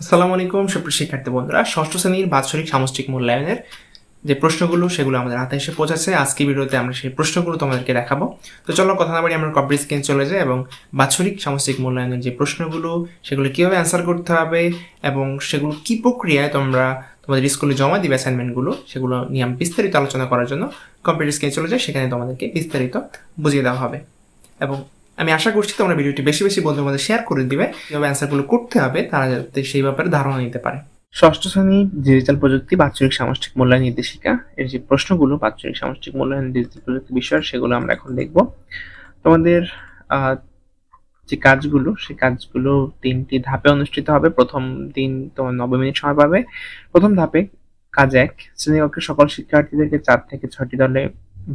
আসসালামু আলাইকুম, সুপ্রিয় শিক্ষার্থী বন্ধুরা। ষষ্ঠ শ্রেণির বাৎসরিক সামষ্টিক মূল্যায়নের যে প্রশ্নগুলো, সেগুলো আমাদের হাতে এসে পৌঁছাচ্ছে। আজকে ভিডিওতে আমরা সেই প্রশ্নগুলো তোমাদেরকে দেখাবো। তো চলো, কথা না বাড়ি আমরা কপি স্ক্রিন চলে যাই এবং বাৎসরিক সামষ্টিক মূল্যায়নের যে প্রশ্নগুলো, সেগুলো কীভাবে অ্যান্সার করতে হবে এবং সেগুলো কী প্রক্রিয়ায় তোমরা তোমাদের স্কুলে জমা দিবে অ্যাসাইনমেন্টগুলো সেগুলো নিয়ে আমি বিস্তারিত আলোচনা করার জন্য কম্পিউটার স্ক্রিনে চলে যাই। সেখানে তোমাদেরকে বিস্তারিত বুঝিয়ে দেওয়া হবে। এবং আমি আশা করছি তোমরা ভিডিওটি বেশি বেশি বন্ধুদের মধ্যে শেয়ার করে দিবে। কীভাবে অ্যান্সারগুলো করতে হবে তারা যাতে সেই ব্যাপারে ধারণা নিতে পারে। ষষ্ঠ শ্রেণি ডিজিটাল প্রযুক্তি, বাৎসরিক সামষ্টিক মূল্যায়ন নির্দেশিকা। এর যে প্রশ্নগুলো, বাৎসরিক সামষ্টিক মূল্যায়ন ডিজিটাল প্রযুক্তি বিষয় সেগুলো আমরা এখন দেখব। তোমাদের যে কাজগুলো, সেই কাজগুলো তিনটি ধাপে অনুষ্ঠিত হবে। প্রথম দিন তোমার নব্বই মিনিট সময় পাবে। প্রথম ধাপে কাজ এক শ্রেণীকক্ষের সকল শিক্ষার্থীদেরকে চার থেকে ছয়টি দলে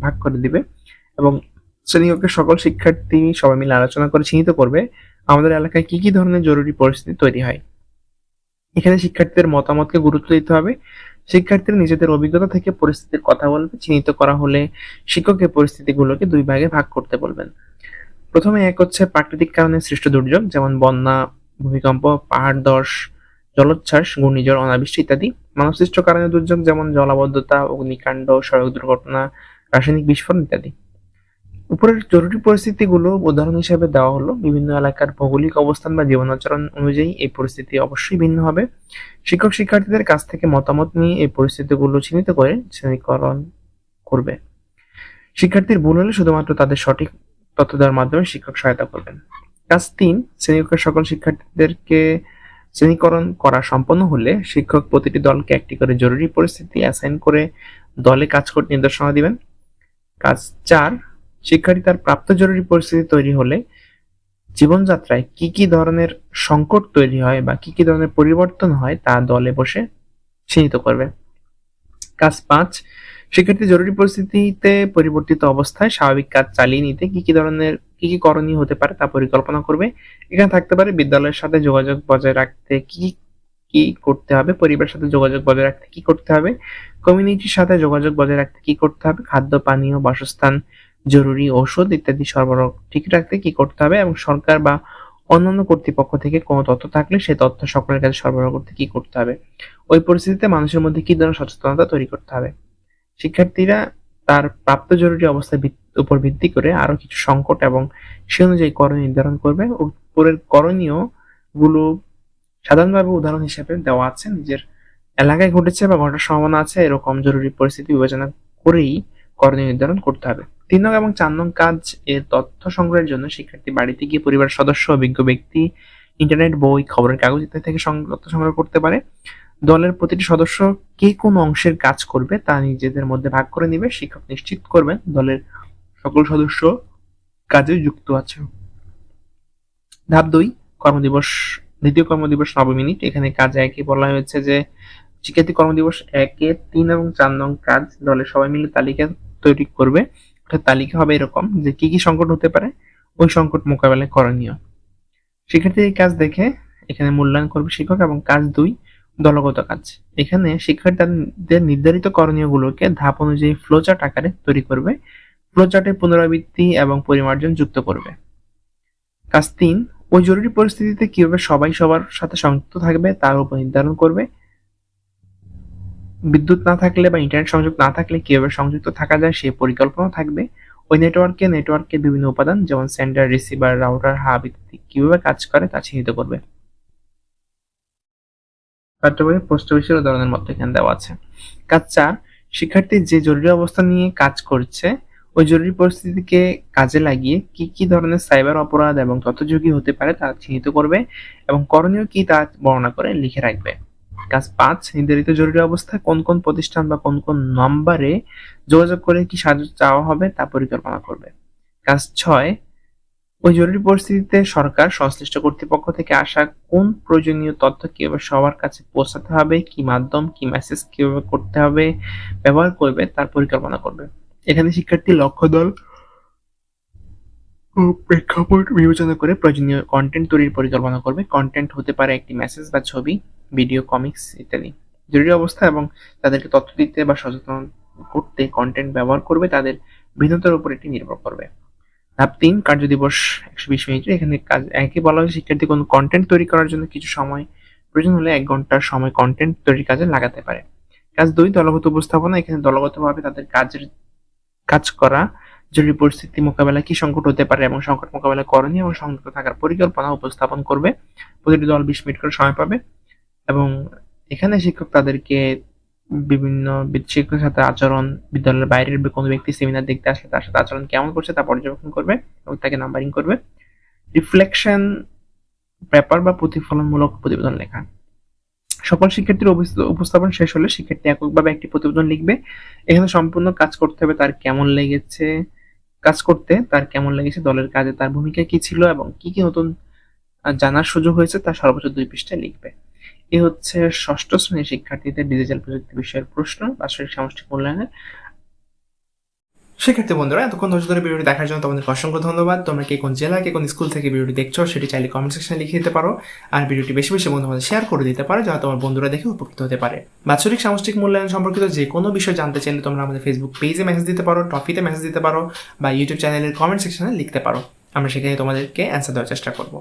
ভাগ করে দিবে। এবং শ্রেণীকক্ষের সকল শিক্ষার্থী সবাই মিলে আলোচনা করে চিহ্নিত করবে আমাদের এলাকায় কি কি ধরনের জরুরি পরিস্থিতি তৈরি হয়। এখানে শিক্ষার্থীদের মতামতকে গুরুত্ব দিতে হবে। শিক্ষার্থীরা নিজেদের অভিজ্ঞতা থেকে পরিস্থিতির কথা বলবে। চিহ্নিত করা হলে শিক্ষক এই পরিস্থিতিগুলোকে দুই ভাগে ভাগ করতে বলবেন। প্রথমে এক হচ্ছে প্রাকৃতিক কারণে সৃষ্ট দুর্যোগ, যেমন বন্যা, ভূমিকম্প, পাহাড় দশ, জলোচ্ছ্বাস, ঘূর্ণিঝড়, অনাবৃষ্টি ইত্যাদি। মানবসৃষ্ট কারণে দুর্যোগ, যেমন জলাবদ্ধতা, অগ্নিকাণ্ড, সড়ক দুর্ঘটনা, রাসায়নিক বিস্ফোরণ ইত্যাদি। উপরের জরুরি পরিস্থিতিগুলো উদাহরণ হিসাবে দেওয়া হলো। বিভিন্ন এলাকার ভৌগোলিক অবস্থান বা জীবনাচরণ অনুযায়ী এই পরিস্থিতি অবশ্যই ভিন্ন হবে। শিক্ষক শিক্ষার্থীদের কাছ থেকে মতামত নিয়ে এই পরিস্থিতিগুলো চিহ্নিত করে শ্রেণীকরণ করবে। শিক্ষার্থীর ভুল হলে শুধুমাত্র তাদের সঠিক তথ্য দেওয়ার মাধ্যমে শিক্ষক সহায়তা করবেন। কাজ তিন শ্রেণীকক্ষের সকল শিক্ষার্থীদেরকে শ্রেণীকরণ করা সম্পন্ন হলে শিক্ষক প্রতিটি দলকে একটি করে জরুরি পরিস্থিতি অ্যাসাইন করে দলে কাজ করতে নির্দেশনা দিবেন। কাজ চার শিক্ষার্থী তার প্রাপ্ত জরুরি পরিস্থিতি তৈরি হলে জীবনযাত্রায় কি কি ধরনের সংকট তৈরি হয় বা কি কি ধরনের পরিবর্তন হয় তা দলে বসে চিহ্নিত করবে। কাজ পাঁচ, শিক্ষার্থী জরুরি পরিস্থিতিতে পরিবর্তিত অবস্থায় স্বাভাবিক কাজ চালিয়ে নিতে কি কি ধরনের, কি কি করণীয় হতে পারে তা পরিকল্পনা করবে। এখানে থাকতে পারে বিদ্যালয়ের সাথে যোগাযোগ বজায় রাখতে কি কি করতে হবে, পরিবারের সাথে যোগাযোগ বজায় রাখতে কি করতে হবে, কমিউনিটির সাথে যোগাযোগ বজায় রাখতে কি করতে হবে, খাদ্য, পানীয়, বাসস্থান জরুরি ঔষধ ইত্যাদি সরবরাহ ঠিক রাখতে কি করতে হবে এবং সরকার বা অন্যান্য কর্তৃপক্ষ থেকে কোনো তথ্য থাকলে সেই তথ্য সকলের কাছে সরবরাহ করতে কি করতে হবে? ওই পরিস্থিতিতে মানুষের মধ্যে কি ধরনের সচেতনতা তৈরি করতে হবে? শিক্ষার্থীরা তার প্রাপ্ত জরুরি অবস্থার উপর ভিত্তি করে আরও কিছু সংকট এবং সে অনুযায়ী করণীয় নির্ধারণ করবে। উপরের করণীয়গুলো সাধারণভাবে উদাহরণ হিসেবে দেওয়া আছে। নিজের এলাকায় ঘটেছে বা ঘটার সম্ভাবনা আছে, এরকম জরুরি পরিস্থিতি বিবেচনা করেই করণীয় নির্ধারণ করতে হবে। তিন নং এবং চার নং কাজ এর তথ্য সংগ্রহের জন্য শিক্ষার্থী বাড়িতে গিয়ে পরিবারের সদস্য অভিজ্ঞ ব্যক্তি ইন্টারনেট বই, খবরের কাগজ ইত্যাদি থেকে তথ্য সংগ্রহ করতে পারে। দলের প্রতিটি সদস্য কে কোন অংশের কাজ করবে তা নিজেদের মধ্যে ভাগ করে নিবে। শিক্ষক নিশ্চিত করবেন দলের সকল সদস্য কাজে যুক্ত আছে। ধাপ দুই কর্মদিবস দ্বিতীয় কর্মদিবস নবম মিনিট এখানে কাজ একে বলা হয়েছে যে শিক্ষার্থী কর্মদিবস একে তিন এবং চার নং কাজ দলের সবাই মিলে তালিকা তৈরি করবে। অর্থাৎ তালিকা হবে এরকম যে কি কি সংকট হতে পারে, ওই সংকট মোকাবেলায় করণীয়। শিক্ষার্থী কাজ দেখে এখানে মূল্যায়ন করবে শিক্ষক এবং কাজ দুই, দলগত কাজ। এখানে শিক্ষার্থীদের নির্ধারিত করণীয়গুলোকে ধাপ অনুযায়ী ফ্লোচার্ট আকারে তৈরি করবে ফ্লোচার্টের পুনরাবৃত্তি এবং পরিমার্জন যুক্ত করবে। কাজ তিন, ওই জরুরি পরিস্থিতিতে কীভাবে সবাই সবার সাথে সংযুক্ত থাকবে তার উপর নির্ধারণ করবে বিদ্যুৎ না থাকলে বা ইন্টারনেট সংযোগ না থাকলে কীভাবে সংযুক্ত থাকা যায় সেই পরিকল্পনা থাকবে। ওই নেটওয়ার্কে নেটওয়ার্কের বিভিন্ন উপাদান, যেমন সেন্ডার রিসিভার রাউটার হাব ইত্যাদি কীভাবে কাজ করে তা চিহ্নিত করবে। পাঠ্যবই পোস্ট অফিসের উদাহরণের মধ্যে এখানে দেওয়া আছে। কাজ চার, শিক্ষার্থী যে জরুরি অবস্থা নিয়ে কাজ করছে, ওই জরুরি পরিস্থিতিকে কাজে লাগিয়ে কি কি ধরনের সাইবার অপরাধ এবং তথ্যযোগী হতে পারে তা চিহ্নিত করবে এবং করণীয় কি তা বর্ণনা করে লিখে রাখবে। কাজ পাঁচ, নির্ধারিত জরুরি অবস্থায় কোন কোন প্রতিষ্ঠান বা কোন কোন নম্বরে যোগাযোগ করে কি সাহায্য চাওয়া হবে তা পরিকল্পনা করবে। কাজ ছয়, ওই জরুরি পরিস্থিতিতে সরকার, সংশ্লিষ্ট কর্তৃপক্ষ থেকে আসা কোন প্রয়োজনীয় তথ্য কীভাবে সবার কাছে পৌঁছাতে হবে, কি মাধ্যম, কি মেসেজ কীভাবে করতে হবে, ব্যবহার করবে, তার পরিকল্পনা করবে। এখানে শিক্ষার্থী লক্ষ্য দল প্রেক্ষাপট বিবেচনা করে প্রয়োজনীয় কন্টেন্ট তৈরির পরিকল্পনা করবে। কন্টেন্ট হতে পারে একটি মেসেজ বা ছবি। ভিডিও, কমিক্স ইত্যাদি। জরুরি অবস্থা এবং তাদেরকে তথ্য দিতে বা সচেতন করতে কন্টেন্ট ব্যবহার করবে, তাদের ভিন্নতার উপর এটি নির্ভর করবে। ধাপ তিন, কার্য দিবস, একশো বিশ মিনিট। এখানে কাজ একই বলা হয় শিক্ষার্থী কোনো কন্টেন্ট তৈরি করার জন্য কিছু সময়। প্রয়োজন হলে এক ঘণ্টার সময় কন্টেন্ট তৈরির কাজে লাগাতে পারে। কাজ দুই, দলগত উপস্থাপনা। এখানে দলগতভাবে তাদের কাজের কাজ করা, জরুরি পরিস্থিতি মোকাবেলা, কি সংকট হতে পারে এবং সংকট মোকাবেলা করণীয় এবং সংযুক্ত থাকার পরিকল্পনা উপস্থাপন করবে। প্রতিটি দল বিশ মিনিট করে সময় পাবে। এবং এখানে শিক্ষক তাদেরকে বিভিন্ন শিক্ষকের সাথে আচরণ, বিদ্যালয়ের বাইরের কোনো ব্যক্তি সেমিনার দেখতে আসলে তার সাথে আচরণ কেমন করছে তা পর্যবেক্ষণ করবে এবং তাকে নাম্বারিং করবে। রিফ্লেকশন পেপার বা প্রতিফলনমূলক প্রতিবেদন লেখা। সকল শিক্ষার্থীর উপস্থাপন শেষ হলে শিক্ষার্থী এককভাবে একটি প্রতিবেদন লিখবে। এখানে সম্পূর্ণ কাজ করতে হবে তার কেমন লেগেছে, কাজ করতে তার কেমন লেগেছে, দলের কাজে তার ভূমিকা কি ছিল এবং কি কি নতুন জানার সুযোগ হয়েছে তার সর্বোচ্চ দুই পৃষ্ঠায় লিখবে। এ হচ্ছে ষষ্ঠ শ্রেণির শিক্ষার্থীদের ডিজিটাল প্রযুক্তি বিষয়ের প্রশ্ন, বাৎসরিক সামষ্টিক মূল্যায়নের। শিক্ষার্থী বন্ধুরা, এতক্ষণ ধৈর্য ধরে ভিডিওটি দেখার জন্য তোমাদের অসংখ্য ধন্যবাদ। তোমরা কে কোন জেলা কে কোন স্কুল থেকে ভিডিওটি দেখছ, সেটি চাইলে কমেন্ট সেকশনে লিখে দিতে পারো। আর ভিডিওটি বেশি বেশি বন্ধু আমাদের শেয়ার করে দিতে পারো, যাতে তোমার বন্ধুরা দেখে উপকৃত হতে পারে। বাৎসরিক সামষ্টিক মূল্যায়ন সম্পর্কিত যে কোনো বিষয় জানতে চাইলে তোমরা আমাদের ফেসবুক পেজে মেসেজ দিতে পারো টপিতে মেসেজ দিতে পারো, বা ইউটিউব চ্যানেলের কমেন্ট সেকশনে লিখতে পারো। আমরা সেখানে তোমাদেরকে অ্যান্সার দেওয়ার চেষ্টা করব।